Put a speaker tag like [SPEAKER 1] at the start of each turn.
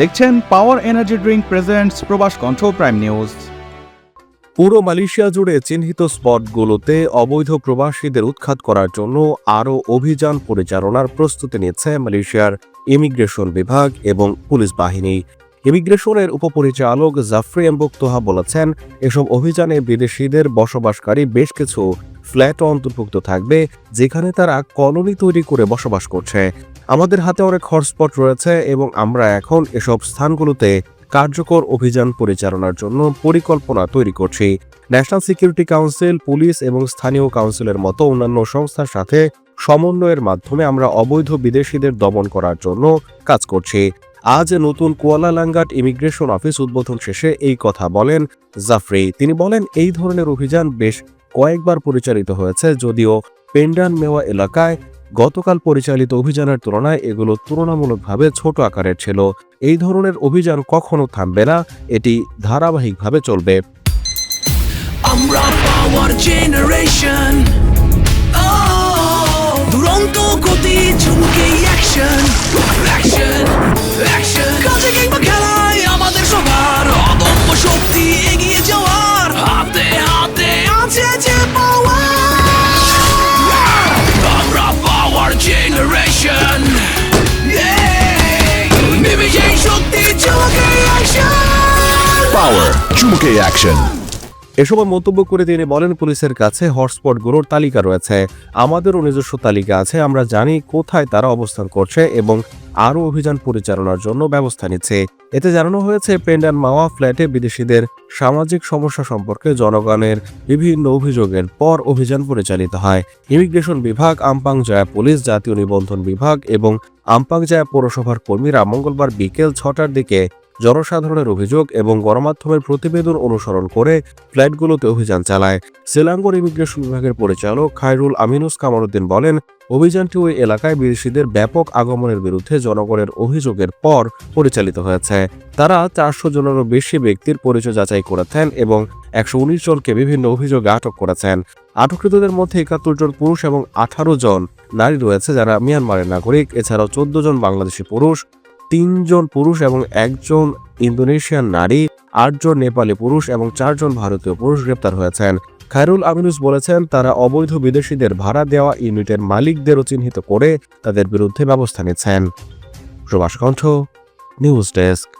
[SPEAKER 1] দেখছেন power energy drink presents প্রবাস কণ্ঠ প্রাইম নিউজ
[SPEAKER 2] পুরো মালয়েশিয়া জুড়ে চিহ্নিত স্পটগুলোতে অবৈধ প্রবাসীদের উৎখাত করার জন্য আরও অভিযান পরিচালনার প্রস্তুতি নিচ্ছে মালয়েশিয়ার ইমিগ্রেশন বিভাগ এবং পুলিশ বাহিনী। ইমিগ্রেশনের উপপরিচালক জাফরি এম্বুক তোহা বলেছেন, এসব অভিযানে বিদেশিদের বসবাসকারী বেশ কিছু ফ্ল্যাট অন্তর্ভুক্ত থাকবে, যেখানে তারা কলোনি তৈরি করে বসবাস করছে। আমাদের হাতে অনেক হটস্পট রয়েছে এবং আমরা এখন এসব স্থানগুলোতে কার্যকর অভিযান পরিচালনার জন্য পরিকল্পনা তৈরি করছি। ন্যাশনাল সিকিউরিটি কাউন্সিল পুলিশ এবং স্থানীয় কাউন্সিলের মতো অন্যান্য সংস্থার সাথে সমন্বয়ের মাধ্যমে আমরা অবৈধ বিদেশিদের দমন করার জন্য কাজ করছি। আজ নতুন কুয়ালালাঙ্গাট ইমিগ্রেশন অফিস উদ্বোধন শেষে এই কথা বলেন জাফরি। তিনি বলেন, এই ধরনের অভিযান বেশ কয়েকবার পরিচালিত হয়েছে, যদিও পেন্ডান মেওয়া এলাকায় গতকাল পরিচালিত অভিযানের তুলনায় এগুলো তুলনামূলকভাবে ছোট আকারের ছিল। এই ধরনের অভিযান কখনো থামবে না, এটি ধারাবাহিকভাবে চলবে।
[SPEAKER 3] আমরা দুরন্ত গতি চুমুকে অ্যাকশন
[SPEAKER 2] মন্তব্য করে তিনি বলেন, পুলিশের কাছে হটস্পটগুলোর তালিকা রয়েছে। আমাদেরও নিজস্ব তালিকা আছে। আমরা জানি কোথায় তারা অবস্থান করছে এবং আরও অভিযান পরিচালনার জন্য ব্যবস্থা নিচ্ছে। এতে জানানো হয়েছে পেন্ডান মাওয়া ফ্ল্যাটে বিদেশিদের সামাজিক সমস্যা সম্পর্কে জনগণের বিভিন্ন অভিযোগের পর অভিযান পরিচালিত হয়। ইমিগ্রেশন বিভাগ, আমপাং জয়া পুলিশ, জাতীয় নিবন্ধন বিভাগ এবং আমপাং জয়া পৌরসভার কর্মীরা মঙ্গলবার বিকেল ছটার দিকে জনসাধারণের অভিযোগ এবং গণমাধ্যমের প্রতিবেদন অনুসরণ করে ফ্ল্যাটগুলোতে অভিযান চালায়। সেলাঙ্গর ইমিগ্রেশন বিভাগের পরিচালক খায়রুল আমিনুস কামারুদ্দিন বলেন, অভিযানটি ওই এলাকায় বিদেশিদের ব্যাপক আগমনের বিরুদ্ধে জনগণের অভিযোগের পর পরিচালিত হয়েছে। তারা চারশো জনেরও বেশি ব্যক্তির পরিচয় যাচাই করেছেন এবং একশো উনিশ জনকে বিভিন্ন অভিযোগে আটক করেছেন। আটককৃতদের মধ্যে একাত্তর জন পুরুষ এবং আঠারো জন নারী রয়েছে যারা মিয়ানমারের নাগরিক। এছাড়াও চোদ্দ জন বাংলাদেশি পুরুষ তিনজন পুরুষ এবং একজন ইন্দোনেশিয়ান নারী, আটজন নেপালি পুরুষ এবং চারজন ভারতীয় পুরুষ গ্রেপ্তার হয়েছেন। খায়রুল আমিনুস বলেছেন, তারা অবৈধ বিদেশিদের ভাড়া দেওয়া ইউনিটের মালিকদেরও চিহ্নিত করে তাদের বিরুদ্ধে ব্যবস্থা নিচ্ছেন। প্রবাস কণ্ঠ, নিউজ ডেস্ক।